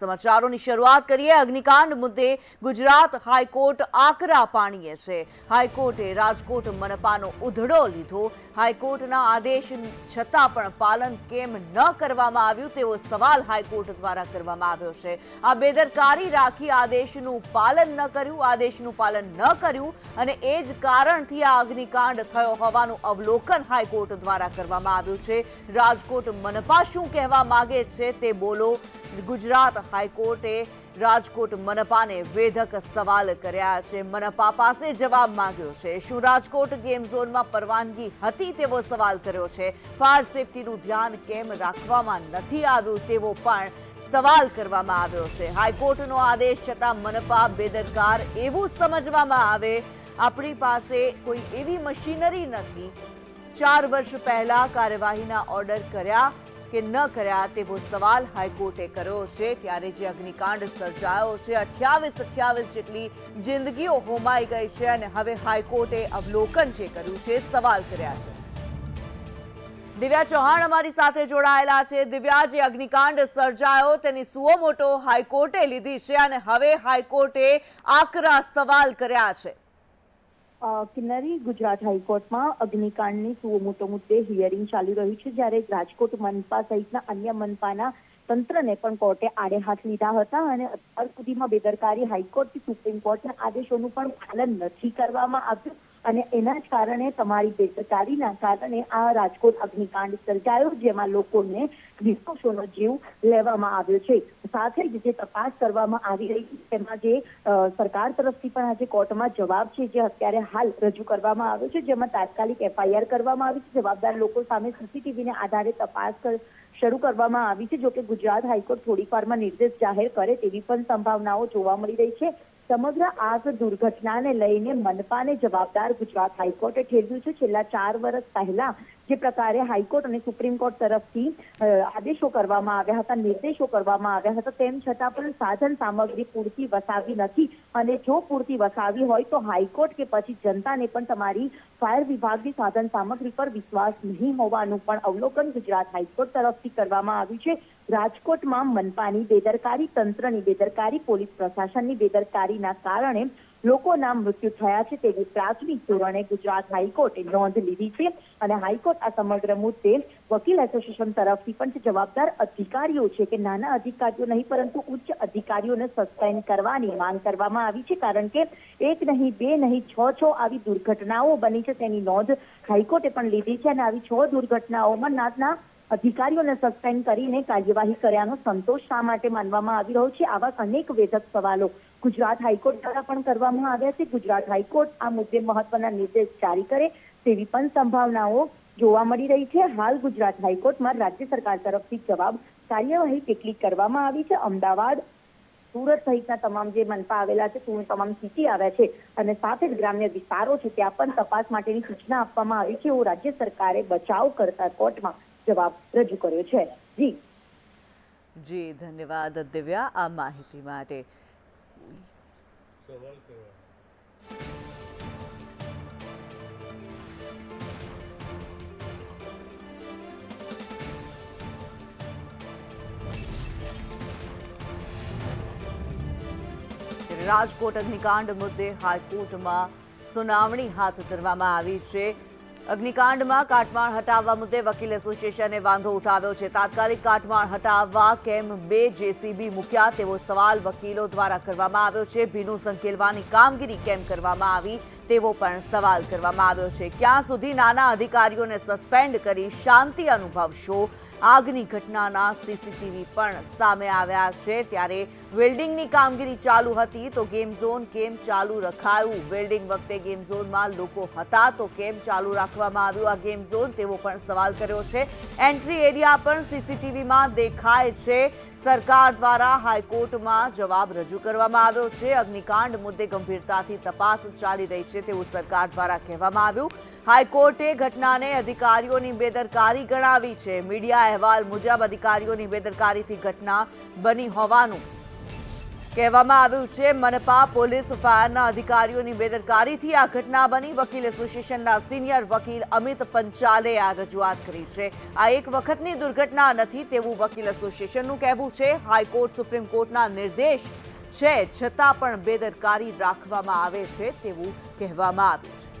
સમાચારોની શરૂઆત કરીએ. અગ્નિકાંડ મુદ્દે ગુજરાત હાઈકોર્ટ આકરા પાણીએ છે. હાઈકોર્ટે રાજકોટ મનપાનો ઉધડો લીધો. હાઈકોર્ટના આદેશ છતાં પણ પાલન કેમ ન કરવામાં આવ્યું તેવો સવાલ હાઈકોર્ટ દ્વારા કરવામાં આવ્યો છે. આ બેદરકારી રાખી આદેશનું પાલન ન કર્યું, આદેશનું પાલન ન કર્યું અને એ જ કારણથી આ અગ્નિકાંડ થયો હોવાનું અવલોકન હાઈકોર્ટ દ્વારા કરવામાં આવ્યું છે. રાજકોટ મનપા શું કહેવા માગે છે તે બોલો. ગુજરાત હાઈકોર્ટે રાજકોટ મનપાને વેધક સવાલ કર્યા છે. મનપા પાસે જવાબ માંગ્યો છે. શું રાજકોટ ગેમ ઝોનમાં પરવાનગી હતી તેવો સવાલ કર્યો છે. ફાયર સેફટીનું ધ્યાન કેમ રાખવામાં નથી આવ્યું તેવો પણ સવાલ કરવામાં આવ્યો છે. હાઈકોર્ટનો આદેશ છતાં મનપા બેદરકાર એવું સમજવામાં આવે. આપણી પાસે કોઈ એવી મશીનરી નથી. ચાર વર્ષ પહેલા કાર્યવાહીના ઓર્ડર કર્યા. કે ન કર્યા તેવો સવાલ હાઈકોર્ટે કર્યો છે, ત્યારે જે અગ્નિકાંડ સર્જાયો છે, અઠ્યાવીસ અઠ્યાવીસ જેટલી જિંદગીઓ હોમાઈ ગઈ છે અને હવે હાઈકોર્ટે અવલોકન જે કર્યું છે, સવાલ કર્યા છે. દિવ્યા ચૌહાણ અમારી સાથે જોડાયેલા છે. દિવ્યા, જે અગ્નિકાંડ સર્જાયો તેની સુઓ મોટો હાઈકોર્ટે લીધી છે અને હવે હાઈકોર્ટે આકરા સવાલ કર્યા છે. કિન્નરી ગુજરાત હાઈકોર્ટમાં અગ્નિકાંડની સુઓ મોટો મુદ્દે હિયરિંગ ચાલી રહ્યું છે, જ્યારે રાજકોટ મનપા સહિતના અન્ય મનપાના તંત્રને પણ કોર્ટે આડે હાથ લીધા હતા અને અત્યાર સુધીમાં બેદરકારી હાઈકોર્ટથી સુપ્રીમ કોર્ટના આદેશોનું પણ પાલન નથી કરવામાં આવ્યું. અને એના જ કારણે તમારી બેદરકારીના કારણે આ રાજકોટ અગ્નિકાંડ સર્જાયો, જેમાં લોકોને નિર્દોષોનો જીવ લેવામાં આવ્યો છે. સાથે જ જે તપાસ કરવામાં આવી રહી તેમાં જે સરકાર તરફથી પણ આજે કોર્ટમાં જવાબ છે, જે અત્યારે હાલ રજૂ કરવામાં આવ્યો છે, જેમાં તાત્કાલિક એફઆઈઆર કરવામાં આવી છે. જવાબદાર લોકો સામે સીસીટીવીને આધારે તપાસ શરૂ કરવામાં આવી છે, જોકે ગુજરાત હાઈકોર્ટ થોડીક વારમાં નિર્દેશ જાહેર કરે તેવી પણ સંભાવનાઓ જોવા મળી રહી છે. સમગ્ર આગ દુર્ઘટનાને લઈને મનપાને જવાબદાર ગુજરાત હાઈકોર્ટે ઠેરવ્યું છે. છેલ્લા ચાર વર્ષ પહેલા જે પ્રકારે હાઈકોર્ટ અને સુપ્રીમ કોર્ટ તરફથી આદેશો કરવામાં આવ્યા હતા, નિર્દેશો કરવામાં આવ્યા હતા, તેમ છતાં પણ સાધન સામગ્રી પૂરતી વસાવી નથી. અને જો પૂરતી વસાવી હોય તો હાઈકોર્ટ કે પછી જનતાને પણ તમારી ફાયર વિભાગની સાધન સામગ્રી પર વિશ્વાસ નહીં હોવાનું પણ અવલોકન ગુજરાત હાઈકોર્ટ તરફથી કરવામાં આવ્યું છે. રાજકોટમાં મનપાની બેદરકારી, તંત્રની બેદરકારી, પોલીસ પ્રશાસનની બેદરકારીના કારણે લોકોના મૃત્યુ થયા છે તેવી પ્રાથમિક ધોરણે ગુજરાત હાઈકોર્ટે નોંધ લીધી છે અને હાઈકોર્ટ આ સમગ્ર મુદ્દે વકીલ એસોસિએશન તરફથી પણ જવાબદાર અધિકારીઓ છે કે નાના અધિકારીઓ નહીં, પરંતુ ઉચ્ચ અધિકારીઓને સસ્પેન્ડ કરવાની માંગ કરવામાં આવી છે, કારણ કે એક નહીં, બે નહીં, છ છ આવી દુર્ઘટનાઓ બની છે તેની નોંધ હાઈકોર્ટે પણ લીધી છે અને આવી છ દુર્ઘટનાઓમાં નાના અધિકારીઓને સસ્પેન્ડ કરીને કાર્યવાહી કર્યાનો સંતોષ શા માટે માનવામાં આવી રહ્યો છે? આવા અનેક વેધક સવાલો ગુજરાત હાઈકોર્ટ દ્વારા પણ કરવામાં આવ્યા છે. ગુજરાત હાઈકોર્ટ આ મુદ્દે મહત્વના નિર્દેશ જારી કરે તેવી પણ સંભાવનાઓ જોવા મળી રહી છે. હાલ ગુજરાત હાઈકોર્ટમાં રાજ્ય સરકાર તરફથી જવાબ કાર્યવાહી કેટલીક કરવામાં આવી છે? અમદાવાદ, સુરત સહિતના તમામ જે મનપા આવેલા છે તમામ સિટી આવ્યા છે અને સાથે જ ગ્રામ્ય વિસ્તારો છે, ત્યાં પણ તપાસ માટેની સૂચના આપવામાં આવી છે. એવું રાજ્ય સરકારે બચાવ કરતા કોર્ટમાં જવાબ રજૂ કર્યો છે. જી. જી, ધન્યવાદ દિવ્યા આ માહિતી માટે. રાજકોટ અગ્નિકાંડ મુદ્દે હાઈકોર્ટમાં સુનાવણી હાથ ધરવામાં આવી છે. અગ્નિકાંડમાં કાટમાળ હટાવવા મુદ્દે વકીલ એસોસિએશને વાંધો ઉઠાવ્યો છે. તાત્કાલિક કાટમાળ હટાવવા કેમ બે જેસીબી મૂક્યા. તેવો સવાલ વકીલો દ્વારા કરવામાં આવ્યો છે. ભીનું સંકેલવાની કામગીરી કેમ કરવામાં આવી? તેવો પણ સવાલ કરવામાં આવ્યો છે. ક્યાં સુધી નાના અધિકારીઓને સસ્પેન્ડ કરી શાંતિ અનુભવશો? આગની ઘટનાના સીસીટીવી પણ સામે આવ્યા છે. ત્યારે વેલ્ડિંગની કામગીરી ચાલુ હતી તો ગેમ ઝોન કેમ ચાલુ રખાયું? વેલ્ડિંગ વખતે ગેમ ઝોનમાં લોકો હતા તો કેમ ચાલુ રાખવામાં આવ્યું આ ગેમ ઝોન તેવો પણ સવાલ કર્યો છે. એન્ટ્રી એરિયા પણ સીસીટીવીમાં દેખાય છે. સરકાર દ્વારા હાઈકોર્ટમાં જવાબ રજૂ કરવામાં આવ્યો છે. અગ્નિકાંડ મુદ્દે ગંભીરતાથી તપાસ ચાલી રહી છે તેવું સરકાર દ્વારા કહેવામાં આવ્યું. હાઈકોર્ટે ઘટનાને અધિકારીઓની બેદરકારી ગણાવી છે. મીડિયા અહેવાલ મુજબ અધિકારીઓની બેદરકારીથી ઘટના બની હોવાનું કહેવામાં આવ્યું છે. મનપા પોલીસ ફાયરના અધિકારીઓની બેદરકારીથી આ ઘટના બની. વકીલ એસોસિએશનના સિનિયર વકીલ અમિત પંચાલે આ રજૂઆત કરી છે. આ એક વખતની દુર્ઘટના નથી તેવું વકીલ એસોસિએશનનું કહેવું છે. હાઈકોર્ટ સુપ્રીમ કોર્ટના નિર્દેશ છે. છતાં પણ બેદરકારી રાખવામાં આવે છે તેવું કહેવામાં આવ્યું છે.